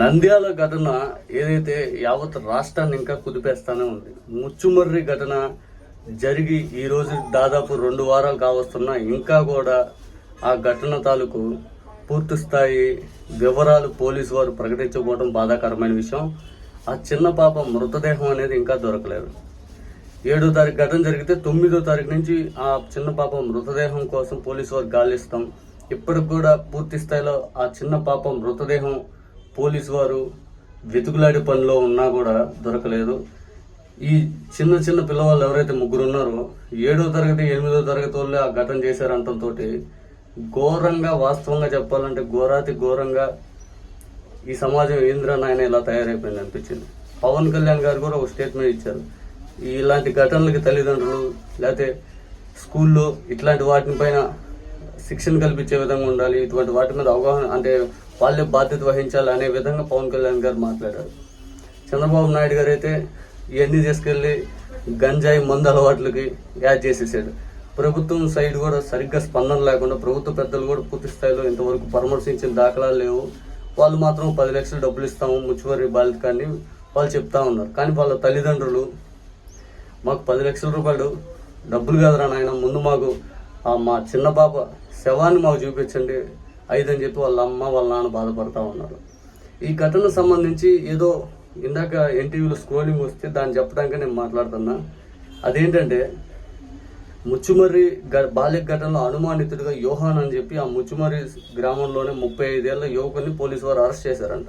నంద్యాల ఘటన ఏదైతే యావత్ రాష్ట్రాన్ని ఇంకా కుదిపేస్తానే ఉంది. ముచ్చుమర్రి ఘటన జరిగి ఈ రోజు దాదాపు రెండు వారాలు కావస్తున్నా ఇంకా కూడా ఆ ఘటన తాలూకు పూర్తి స్థాయి వివరాలు పోలీసు వారు ప్రకటించకపోవడం బాధాకరమైన విషయం. ఆ చిన్న పాప మృతదేహం అనేది ఇంకా దొరకలేదు. ఏడో తారీఖు ఘటన జరిగితే తొమ్మిదో తారీఖు నుంచి ఆ చిన్న పాప మృతదేహం కోసం పోలీసు వారు గాలిస్తాం. ఇప్పటికి కూడా పూర్తి స్థాయిలో ఆ చిన్న పాప మృతదేహం పోలీసు వారు వెతుకులాడే పనిలో ఉన్నా కూడా దొరకలేదు. ఈ చిన్న చిన్న పిల్లవాళ్ళు ఎవరైతే ముగ్గురు ఉన్నారో ఏడో తరగతి ఎనిమిదో తరగతి వాళ్ళు ఆ ఘటన చేశారంటంతో ఘోరంగా వాస్తవంగా చెప్పాలంటే ఘోరాతి ఘోరంగా ఈ సమాజం ఏంద్రా నాయన ఇలా తయారైపోయింది అనిపించింది. పవన్ కళ్యాణ్ గారు కూడా ఒక స్టేట్మెంట్ ఇచ్చారు. ఇలాంటి ఘటనలకి తల్లిదండ్రులు లేకపోతే స్కూల్లో ఇట్లాంటి వాటిని పైన శిక్షణ కల్పించే విధంగా ఉండాలి. ఇటువంటి వాటి మీద అవగాహన అంటే వాళ్ళే బాధ్యత వహించాలి అనే విధంగా పవన్ కళ్యాణ్ గారు మాట్లాడారు. చంద్రబాబు నాయుడు గారు అయితే ఇవన్నీ తీసుకెళ్ళి గంజాయి మందు అలవాట్లకి యాడ్ చేసేసాడు. ప్రభుత్వం సైడ్ కూడా సరిగ్గా స్పందన లేకుండా ప్రభుత్వ పెద్దలు కూడా పూర్తి స్థాయిలో ఇంతవరకు పరామర్శించిన దాఖలాలు లేవు. వాళ్ళు మాత్రం పది లక్షలు డబ్బులు ఇస్తాము ముచ్చువరి బాలికాన్ని వాళ్ళు చెప్తా ఉన్నారు. కానీ వాళ్ళ తల్లిదండ్రులు మాకు పది లక్షల రూపాయలు డబ్బులు కాదురా నాయన ముందు మాకు మా చిన్న పాప శవాన్ని మాకు చూపించండి ఐదని చెప్పి వాళ్ళ అమ్మ వాళ్ళ నాన్న బాధపడతా ఉన్నారు. ఈ ఘటనకు సంబంధించి ఏదో ఇందాక ఎన్టీవీలో స్క్రోలింగ్ వస్తే దాన్ని చెప్పడానికి నేను మాట్లాడుతున్నా. అదేంటంటే ముచ్చుమర్రి గ- బాల్య ఘటనలో అనుమానితుడిగా యోహాన్ అని చెప్పి ఆ ముచ్చుమర్రి గ్రామంలోనే ముప్పై ఐదేళ్ళ యువకుని పోలీసు వారు అరెస్ట్ చేశారంట.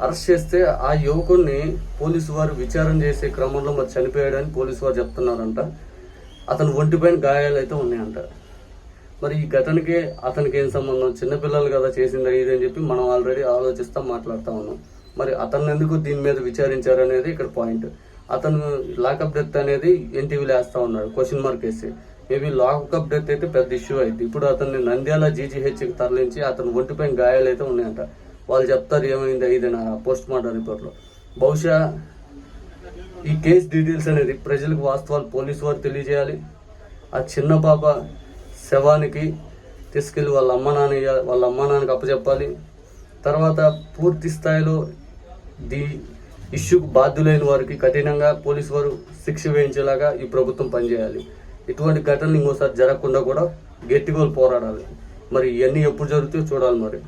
అరెస్ట్ చేస్తే ఆ యువకుడిని పోలీసు వారు విచారణ చేసే క్రమంలో మరి చనిపోయాడని పోలీసు వారు చెప్తున్నారంట. అతని ఒంటిపైన గాయాలు అయితే ఉన్నాయంట. మరి ఈ ఘటనకి అతనికి ఏం సంబంధం చిన్నపిల్లలు కదా చేసింది ఇది అని చెప్పి మనం ఆల్రెడీ ఆలోచిస్తా మాట్లాడుతూ ఉన్నాం. మరి అతను ఎందుకు దీని మీద విచారించారు అనేది ఇక్కడ పాయింట్ అతను లాకప్ డెత్ అనేది ఎన్టీవీలో వేస్తా ఉన్నాడు క్వశ్చన్ మార్క్ వేసి. మేబీ లాకప్ డెత్ అయితే పెద్ద ఇష్యూ అయింది ఇప్పుడు అతన్ని నంద్యాల జీజీహెచ్కి తరలించి అతను ఒంటిపైన గాయాలు అయితే ఉన్నాయంట. వాళ్ళు చెప్తారు ఏమైంది ఇది నా పోస్ట్ మార్టం రిపోర్ట్లో బహుశా ఈ కేసు డీటెయిల్స్ అనేది ప్రజలకు వాస్తవాలు పోలీసు వారు తెలియజేయాలి. ఆ చిన్న పాప శవానికి తీసుకెళ్ళి వాళ్ళ అమ్మ నాన్న వాళ్ళ అమ్మ నాన్నకి అప్పచెప్పాలి. తర్వాత పూర్తి స్థాయిలో ది ఇష్యూకు బాధ్యులైన వారికి కఠినంగా పోలీసు వారు శిక్ష వేయించేలాగా ఈ ప్రభుత్వం పనిచేయాలి. ఇటువంటి ఘటనలు ఇంకోసారి జరగకుండా కూడా గట్టిగా పోరాడాలి. మరి ఇవన్నీ ఎప్పుడు జరుగుతాయో చూడాలి మరి.